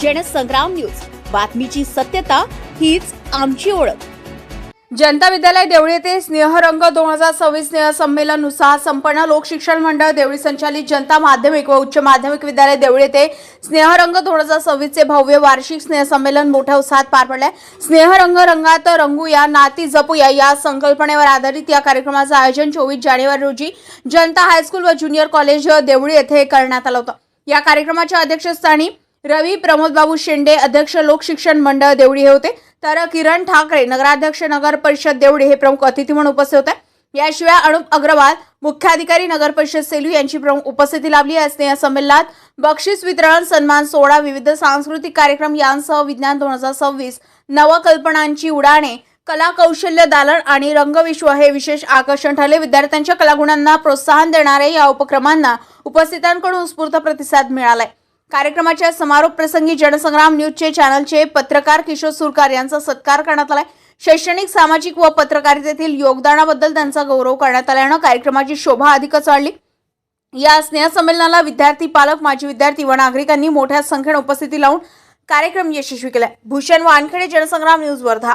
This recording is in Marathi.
जनसंग्राम न्यूज. बातमीची सत्यता हीच आमची ओळख. जनता विद्यालय देवळी येथे स्नेहरंग दोन हजार सव्वीस स्नेह संमेलन उत्साह संपन्न लोकशिक्षण मंडळ देवळी संचालित जनता माध्यमिक व उच्च माध्यमिक विद्यालय देवळी येथे स्नेहरंग दोन हजार सव्वीसचे भव्य वार्षिक स्नेह संमेलन मोठ्या उत्साहात पार पडले स्नेहरंग रंगात रंगूया नाती जपूया या संकल्पनेवर आधारित या कार्यक्रमाचं आयोजन चोवीस जानेवारी रोजी जनता हायस्कूल व ज्युनियर कॉलेज देवळी येथे करण्यात आलं होतं. या कार्यक्रमाच्या अध्यक्षस्थानी रवी प्रमोदबाबू शेंडे अध्यक्ष लोकशिक्षण मंडळ देवडी हे होते. तर किरण ठाकरे नगराध्यक्ष नगर परिषद देवडी हे प्रमुख अतिथी म्हणून उपस्थित होते. याशिवाय अनुप अग्रवाल मुख्याधिकारी नगर परिषद सेलू यांची प्रमुख उपस्थिती लाभली. असते या संमेलनात बक्षीस वितरण सन्मान सोहळा विविध सांस्कृतिक कार्यक्रम यांसह विज्ञान दोन हजार सव्वीस नवकल्पनांची उडाणे कला कौशल्य दालन आणि रंगविश्व हे विशेष आकर्षण ठरले. विद्यार्थ्यांच्या कलागुणांना प्रोत्साहन देणाऱ्या या उपक्रमांना उपस्थितांकडून उत्स्फूर्त प्रतिसाद मिळालाय. कार्यक्रमाच्या समारोप प्रसंगी जनसंग्राम न्यूजचे चॅनलचे पत्रकार किशोर सुरकार यांचा सत्कार करण्यात आलाय. शैक्षणिक सामाजिक व पत्रकारितेतील योगदानाबद्दल त्यांचा गौरव करण्यात आल्यानं कार्यक्रमाची शोभा अधिकच वाढली. या स्नेहसंमेलनाला विद्यार्थी पालक माजी विद्यार्थी व नागरिकांनी मोठ्या संख्येने उपस्थिती लावून कार्यक्रम यशस्वी केलाय. भूषण वानखेडे जनसंग्राम न्यूज वर्धा.